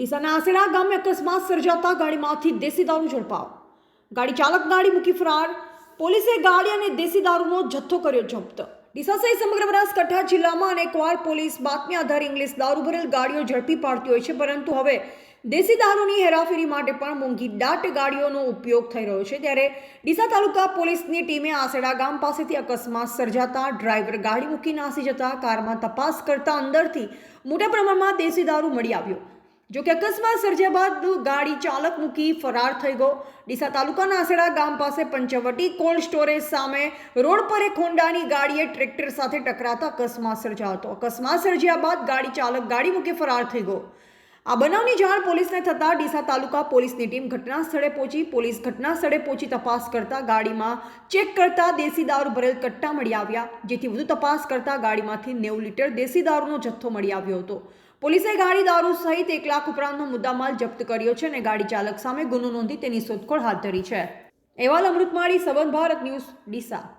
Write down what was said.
ડીસાના આસેડા ગામે અકસ્માત સર્જાતા ગાડીમાંથી દેશી દારૂ ઝડપાવ ગાડી ચાલક ગાડી મૂકી ફરાર, પોલીસે ગાડી અને દેશી દારૂનો જથ્થો કર્યો જપ્ત. ડીસા સહિત સમગ્ર બનાસકાંઠા જિલ્લામાં અનેકવાર પોલીસ બાતમી આધારે ઇંગ્લિશ દારૂ ભરેલ ગાડીઓ ઝડપી પાડતી હોય છે, પરંતુ હવે દેશી દારૂની હેરાફેરી માટે પણ મોંઘી દાટ ગાડીઓનો ઉપયોગ થઈ રહ્યો છે. ત્યારે ડીસા તાલુકા પોલીસની ટીમે આસેડા ગામ પાસેથી અકસ્માત સર્જાતા ડ્રાઈવર ગાડી મૂકી નાસી જતા કારમાં તપાસ કરતા અંદરથી મોટા પ્રમાણમાં દેશી દારૂ મળી આવ્યો. જો કે અકસ્માત સર્જ્યા બાદ ગાડી ચાલક મૂકી ફરાર થઈ ગયો. ડીસા તાલુકાના આસેડા ગામ પાસે પંચવટી કોલ્ડ સ્ટોરેજ સામે રોડ પર એક હોન્ડાની ગાડીએ ટ્રેક્ટર સાથે ટકરાતા અકસ્માત સર્જાયો હતો. અકસ્માત સર્જ્યા બાદ ગાડી ચાલક ગાડી મૂકી ફરાર થઈ ગયો. આ બનાવની જાણ પોલીસને થતાં ડીસા તાલુકા પોલીસની ટીમ ઘટના સ્થળે પહોંચી. પોલીસ ઘટના સ્થળે પહોંચી તપાસ કરતા ગાડીમાં ચેક કરતા દેશી દારૂ ભરેલ કટ્ટા મળી આવ્યા, જેથી વધુ તપાસ કરતા ગાડીમાંથી નેવું લીટર દેશી દારૂનો જથ્થો મળી આવ્યો હતો. પોલીસે ગાડી, દારૂ સહિત એક લાખ ઉપરાંતનો મુદ્દામાલ જપ્ત કર્યો છે અને ગાડી ચાલક સામે ગુનો નોંધી તેની શોધખોળ હાથ ધરી છે. અહેવાલ અમૃતમાળી, સંબંધ ભારત ન્યૂઝ, ડીસા.